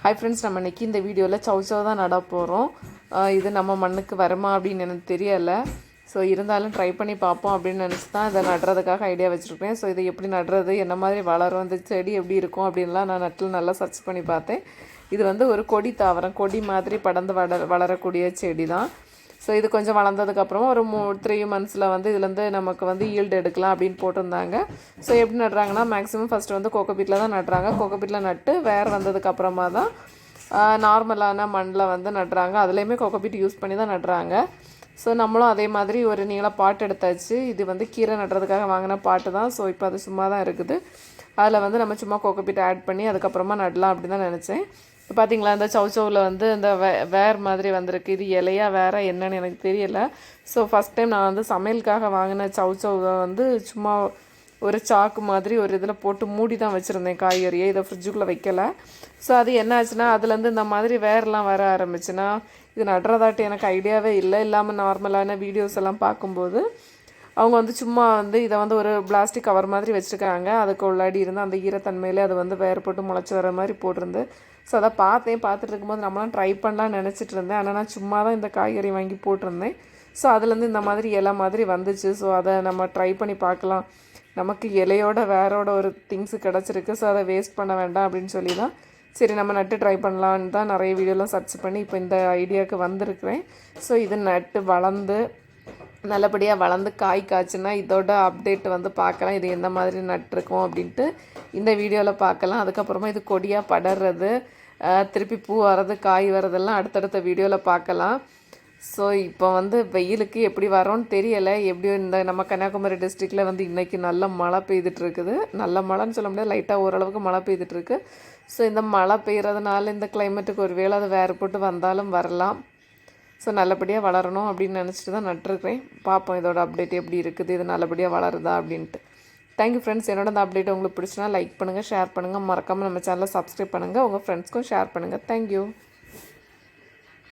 Hi friends நம்ம இன்றைக்கி இந்த வீடியோவில் சவுச்சவ் தான் நட போகிறோம் இது நம்ம மண்ணுக்கு வருமா அப்படின்னு எனக்கு தெரியலை. ஸோ இருந்தாலும் ட்ரை பண்ணி பார்ப்போம் அப்படின்னு நினச்சி தான் இதை நடுறதுக்காக ஐடியா வச்சுருப்பேன் ஸோ இதை எப்படி நடுறது என்ன மாதிரி வளரும் இந்த செடி எப்படி இருக்கும் அப்படின்லாம் நான் நட்டில் நல்லா சர்ச் பண்ணி பார்த்தேன். இது வந்து ஒரு கொடி தாவரம் கொடி மாதிரி படர்ந்து வள வளரக்கூடிய செடி தான் ஸோ இது கொஞ்சம் வளர்ந்ததுக்கப்புறமா ஒரு மூ த்ரீ மந்த்ஸில் வந்து இதுலேருந்து நமக்கு வந்து ஈல்டு எடுக்கலாம் அப்படின்னு போட்டிருந்தாங்க. ஸோ எப்படி நடுறாங்கன்னா மேக்ஸிமம் ஃபஸ்ட்டு வந்து கோகோபீட்டில் தான் நடுறாங்க. கோகோபீட்டில் நட்டு வேர் வந்ததுக்கப்புறமா தான் நார்மலான மண்ணில் வந்து நடுறாங்க. அதுலேயுமே கோகோபீட் யூஸ் பண்ணி தான் நடுறாங்க. ஸோ நம்மளும் அதே மாதிரி ஒரு நீள பாட்டு எடுத்தாச்சு. இது வந்து கீரை நடுறதுக்காக வாங்கின பாட்டு தான். ஸோ இப்போ அது சும்மா தான் இருக்குது. அதில் வந்து நம்ம சும்மா கோகோபீட் ஆட் பண்ணி அதுக்கப்புறமா நடலாம் அப்படின்னு தான் நினச்சேன். இப்போ பார்த்தீங்களா இந்த சவுச்சவில் வந்து இந்த வே வேர் மாதிரி வந்திருக்கு. இது இலையா வேற என்னன்னு எனக்கு தெரியல. ஸோ ஃபஸ்ட் டைம் நான் வந்து சமையலுக்காக வாங்கின சவுச்சவை வந்து சும்மா ஒரு சாக்கு மாதிரி ஒரு இதில் போட்டு மூடி தான் வச்சுருந்தேன் காய்கறியை. இதை ஃப்ரிட்ஜுக்குள்ளே வைக்கல. ஸோ அது என்ன ஆச்சுன்னா அதுலேருந்து இந்த மாதிரி வேர்லாம் வர ஆரம்பிச்சுன்னா இது நடுறதாட்டு எனக்கு ஐடியாவே இல்லை. இல்லாமல் நார்மலான வீடியோஸ் எல்லாம் பார்க்கும்போது அவங்க வந்து சும்மா வந்து இதை வந்து ஒரு பிளாஸ்டிக் கவர் மாதிரி வச்சுருக்காங்க. அதுக்கு உள்ளாடி இருந்து அந்த ஈரத்தன்மையிலே அது வந்து வேர் போட்டு முளைச்சி வர மாதிரி போட்டிருந்து. ஸோ அதை பார்த்தேன் பார்த்துட்டு இருக்கும்போது நம்மளாம் ட்ரை பண்ணலாம்னு நினச்சிட்டு இருந்தேன். ஆனால் நான் சும்மா தான் இந்த காய்கறி வாங்கி போட்டிருந்தேன். ஸோ அதுலேருந்து இந்த மாதிரி இலை மாதிரி வந்துச்சு. ஸோ அதை நம்ம ட்ரை பண்ணி பார்க்கலாம். நமக்கு இலையோட வேறோட ஒரு திங்ஸ் கிடச்சிருக்கு. ஸோ அதை வேஸ்ட் பண்ண வேண்டாம் அப்படின்னு சொல்லி தான் சரி நம்ம நட்டு ட்ரை பண்ணலான்னு தான் நிறைய வீடியோலாம் சர்ச் பண்ணி இப்போ இந்த ஐடியாவுக்கு வந்திருக்கிறேன். ஸோ இது நட்டு வளர்ந்து நல்லபடியாக வளர்ந்து காய் காய்ச்சுன்னா இதோட அப்டேட் வந்து பார்க்கலாம். இது எந்த மாதிரி நட்டிருக்கோம் அப்படின்ட்டு இந்த வீடியோவில் பார்க்கலாம். அதுக்கப்புறமா இது கொடியாக படர்றது திருப்பி பூ வர்றது காய் வர்றதெல்லாம் அடுத்தடுத்த வீடியோவில் பார்க்கலாம். ஸோ இப்போ வந்து வெயிலுக்கு எப்படி வரோன்னு தெரியலை. எப்படியோ இந்த நம்ம கன்னியாகுமரி டிஸ்ட்ரிக்டில் வந்து இன்றைக்கி நல்ல மழை பெய்துட்ருக்குது நல்ல மழைன்னு சொல்ல முடியாது. லைட்டாக ஓரளவுக்கு மழை பெய்துட்ருக்கு ஸோ இந்த மழை பெய்கிறதுனால இந்த கிளைமேட்டுக்கு ஒரு வேளை அது வேறு போட்டு வந்தாலும் வரலாம். ஸோ நல்லபடியாக வளரணும் அப்படின்னு நினச்சிட்டு தான் நட்டுருக்கிறேன். பார்ப்போம் இதோட அப்டேட் எப்படி இருக்குது இது நல்லபடியாக வளருதா அப்படின்ட்டு. தேங்க்யூ ஃப்ரெண்ட்ஸ் என்னோட அந்த அப்டேட் உங்களுக்கு பிடிச்சினா லைக் பண்ணுங்கள் ஷேர் பண்ணுங்கள் மறக்காமல் நம்ம சேனலை சப்ஸ்கிரைப் பண்ணுங்கள் உங்கள் ஃப்ரெண்ட்ஸ்க்கும் ஷேர் பண்ணுங்கள் தேங்க்யூ